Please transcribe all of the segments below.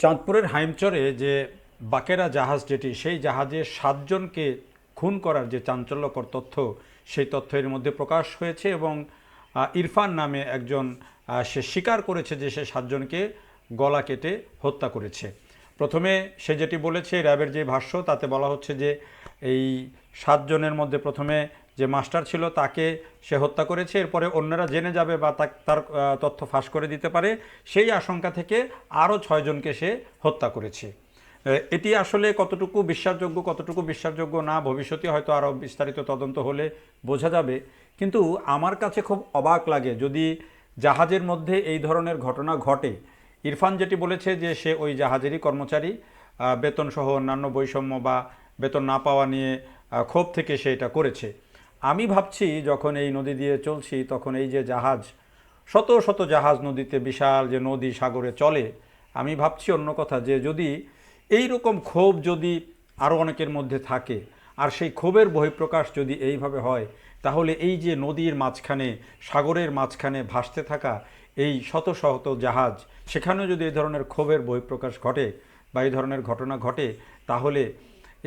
চাঁদপুরের হাইমচরে যে বাকেরা জাহাজ যেটি, সেই জাহাজে সাতজনকে খুন করার যে চাঞ্চল্যকর তথ্য, সেই তথ্য এর মধ্যে প্রকাশ হয়েছে এবং ইরফান নামে একজন সে স্বীকার করেছে যে সে সাতজনকে গলা কেটে হত্যা করেছে। প্রথমে সে যেটি বলেছে, র্যাবের যে ভাষ্য, তাতে বলা হচ্ছে যে এই সাতজনের মধ্যে প্রথমে যে মাস্টার ছিল তাকে সে হত্যা করেছে এরপরে অন্যরা জেনে যাবে বা তার তথ্য ফাঁস করে দিতে পারে। সেই আশঙ্কা থেকে আরও ছয়জনকে সে হত্যা করেছে। এটি আসলে কতটুকু বিশ্বাসযোগ্য কতটুকু বিশ্বাসযোগ্য না ভবিষ্যতে হয়তো আরও বিস্তারিত তদন্ত হলে বোঝা যাবে। কিন্তু আমার কাছে খুব অবাক লাগে যদি জাহাজের মধ্যে এই ধরনের ঘটনা ঘটে। ইরফান যেটি বলেছে যে সে ওই জাহাজেরই কর্মচারী আহ, বেতন সহ অন্যান্য বৈষম্য বা বেতন না পাওয়া নিয়ে ক্ষোভ থেকে সে এটা করেছে। আমি ভাবছি যখন এই নদী দিয়ে চলছি, তখন এই যে জাহাজ, শত শত জাহাজ নদীতে বিশাল যে নদী সাগরে চলে, আমি ভাবছি অন্য কথা যে যদি এই রকম ক্ষোভ যদি আরও অনেকের মধ্যে থাকে, আর সেই ক্ষোভের বহিঃপ্রকাশ যদি এইভাবে হয়, তাহলে এই যে নদীর মাঝখানে, সাগরের মাঝখানে ভাসতে থাকা এই শত শত জাহাজ, সেখানেও যদি এই ধরনের ক্ষোভের বহিঃপ্রকাশ ঘটে বা এই ধরনের ঘটনা ঘটে, তাহলে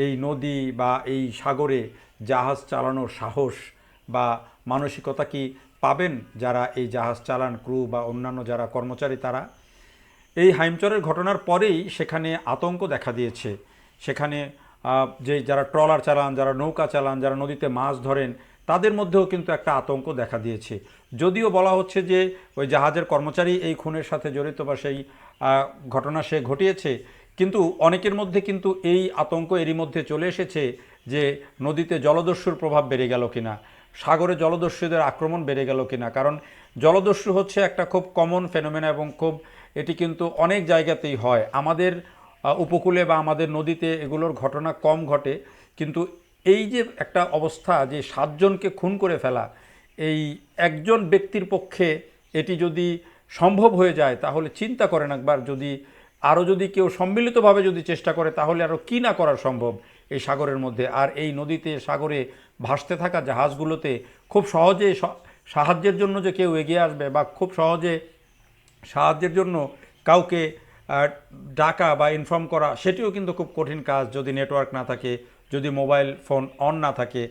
এই নদী বা এই সাগরে জাহাজ চালানোর সাহস বা মানসিকতা কি পাবেন যারা এই জাহাজ চালান, ক্রু বা অন্যান্য যারা কর্মচারী তারা? এই হাইমচরের ঘটনার পরেই সেখানে আতঙ্ক দেখা দিয়েছে। সেখানে যে যারা ট্রলার চালান, যারা নৌকা চালান, যারা নদীতে মাছ ধরেন, তাদের মধ্যেও কিন্তু একটা আতঙ্ক দেখা দিয়েছে। যদিও বলা হচ্ছে যে ওই জাহাজের কর্মচারী এই খুনের সাথে জড়িত বা সেই ঘটনা সে ঘটিয়েছে কিন্তু অনেকের মধ্যে কিন্তু এই আতঙ্ক এরই মধ্যে চলে এসেছে যে নদীতে জলদস্যুর প্রভাব বেড়ে গেল কিনা, সাগরে জলদস্যুদের আক্রমণ বেড়ে গেল কিনা, কারণ জলদস্যু হচ্ছে একটা খুব কমন ফেনোমেনা এবং খুব এটি কিন্তু অনেক জায়গাতেই হয়। আমাদের উপকূলে বা আমাদের নদীতে এগুলোর ঘটনা কম ঘটে, কিন্তু এই যে একটা অবস্থা যে সাতজনকে খুন করে ফেলা, এই একজন ব্যক্তির পক্ষে এটি যদি সম্ভব হয়ে যায়, তাহলে চিন্তা করেন একবার যদি আরও যদি কেউ সম্মিলিতভাবে যদি চেষ্টা করে, তাহলে আরও কী না করা সম্ভব এই সাগরের মধ্যে? আর এই নদীতে, সাগরে ভাসতে থাকা জাহাজগুলোতে খুব সহজে সাহায্যের জন্য যে কেউ এগিয়ে আসবে বা খুব সহজে সাহায্যের জন্য কাউকে ডাকা বা ইনফর্ম করা, সেটিও কিন্তু খুব কঠিন কাজ যদি নেটওয়ার্ক না থাকে, যদি মোবাইল ফোন অন না থাকে।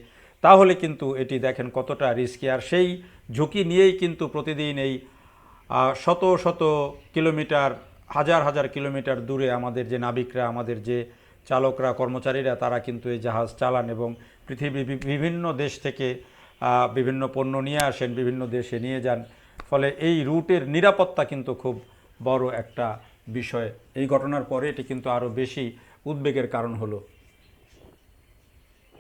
তাহলে কিন্তু এটি দেখেন কতটা রিস্কি আর সেই ঝুঁকি নিয়েই কিন্তু প্রতিদিন এই শত শত কিলোমিটার হাজার হাজার কিলোমিটার দূরে আমাদের যে নাবিকরা, আমাদের যে চালকরা, কর্মচারীরা, তারা কিন্তু এই জাহাজ চালান এবং পৃথিবী বিভিন্ন দেশ থেকে বিভিন্ন পণ্য নিয়ে আসেন, বিভিন্ন দেশে নিয়ে যান। ফলে এই রুটের নিরাপত্তা কিন্তু খুব বড় একটা বিষয়। এই ঘটনার পরে এটি কিন্তু আরও বেশি উদ্বেগের কারণ হলো।